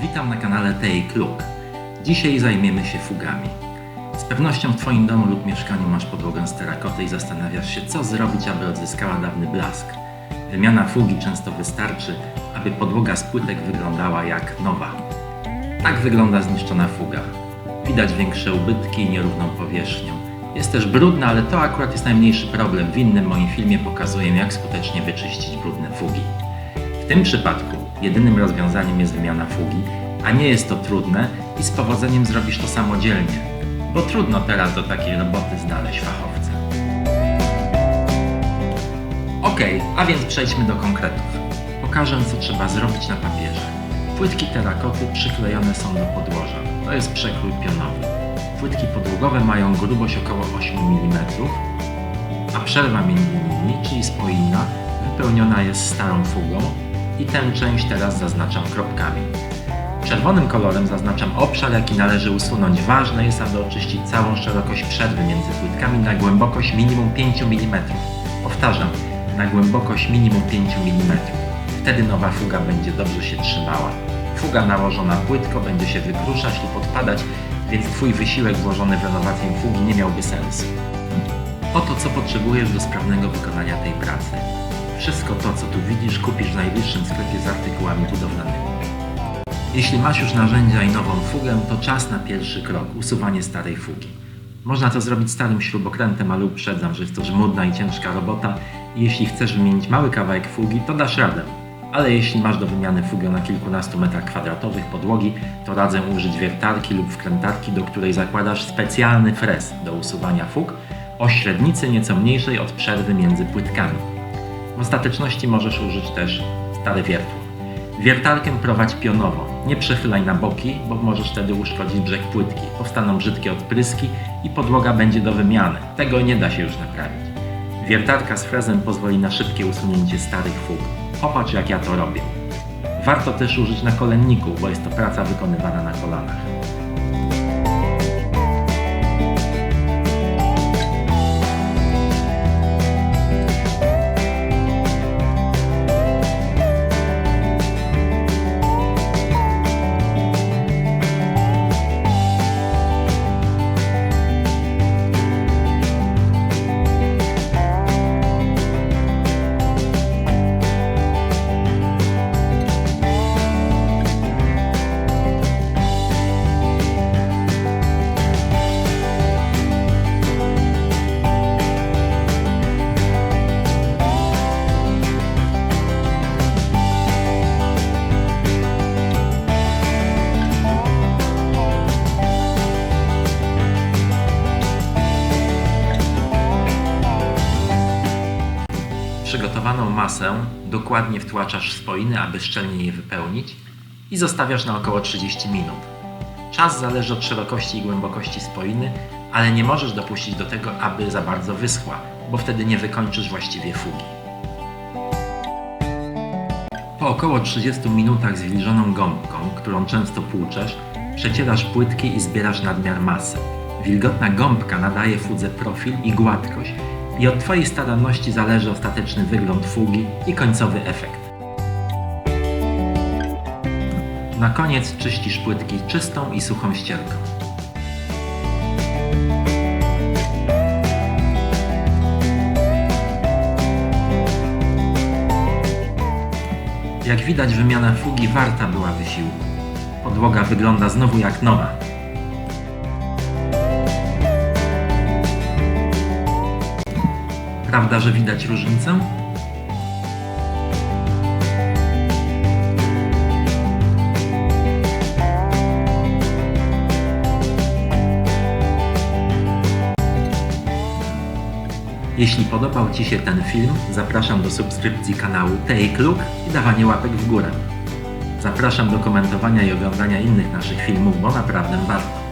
Witam na kanale Take Look. Dzisiaj zajmiemy się fugami. Z pewnością w Twoim domu lub mieszkaniu masz podłogę z terakoty i zastanawiasz się, co zrobić, aby odzyskała dawny blask. Wymiana fugi często wystarczy, aby podłoga z płytek wyglądała jak nowa. Tak wygląda zniszczona fuga. Widać większe ubytki i nierówną powierzchnię. Jest też brudna, ale to akurat jest najmniejszy problem. W innym moim filmie pokazuję, jak skutecznie wyczyścić brudne fugi. W tym przypadku jedynym rozwiązaniem jest wymiana fugi, a nie jest to trudne i z powodzeniem zrobisz to samodzielnie, bo trudno teraz do takiej roboty znaleźć fachowca. Ok, a więc przejdźmy do konkretów. Pokażę, co trzeba zrobić na papierze. Płytki terakoty przyklejone są do podłoża. To jest przekrój pionowy. Płytki podłogowe mają grubość około 8 mm, a przerwa między nimi, czyli spoina, wypełniona jest starą fugą i tę część teraz zaznaczam kropkami. Czerwonym kolorem zaznaczam obszar, jaki należy usunąć. Ważne jest, aby oczyścić całą szerokość przerwy między płytkami na głębokość minimum 5 mm. Powtarzam, na głębokość minimum 5 mm. Wtedy nowa fuga będzie dobrze się trzymała. Fuga nałożona płytko będzie się wykruszać lub odpadać, więc Twój wysiłek włożony w renowację fugi nie miałby sensu. Oto co potrzebujesz do sprawnego wykonania tej pracy. Wszystko to, co tu widzisz, kupisz w najbliższym sklepie z artykułami budowlanymi. Jeśli masz już narzędzia i nową fugę, to czas na pierwszy krok usuwanie starej fugi. Można to zrobić starym śrubokrętem, ale uprzedzam, że jest to żmudna i ciężka robota jeśli chcesz wymienić mały kawałek fugi, to dasz radę. Ale jeśli masz do wymiany fugę na kilkunastu metrach kwadratowych podłogi, to radzę użyć wiertarki lub wkrętarki, do której zakładasz specjalny fres do usuwania fug o średnicy nieco mniejszej od przerwy między płytkami. W ostateczności możesz użyć też stare wiertło. Wiertarkę prowadź pionowo, nie przechylaj na boki, bo możesz wtedy uszkodzić brzeg płytki. Powstaną brzydkie odpryski i podłoga będzie do wymiany. Tego nie da się już naprawić. Wiertarka z frezem pozwoli na szybkie usunięcie starych fug. Popatrz jak ja to robię. Warto też użyć na kolenniku, bo jest to praca wykonywana na kolanach. Masę dokładnie wtłaczasz spoiny, aby szczelnie je wypełnić i zostawiasz na około 30 minut. Czas zależy od szerokości i głębokości spoiny, ale nie możesz dopuścić do tego, aby za bardzo wyschła, bo wtedy nie wykończysz właściwie fugi. Po około 30 minutach z gąbką, którą często płuczesz, przecierasz płytki i zbierasz nadmiar masy. Wilgotna gąbka nadaje fudze profil i gładkość i od Twojej staranności zależy ostateczny wygląd fugi i końcowy efekt. Na koniec czyścisz płytki czystą i suchą ścierką. Jak widać, wymiana fugi warta była wysiłku. Podłoga wygląda znowu jak nowa. Prawda, że widać różnicę? Jeśli podobał Ci się ten film, zapraszam do subskrypcji kanału Take Look i dawania łapek w górę. Zapraszam do komentowania i oglądania innych naszych filmów, bo naprawdę warto.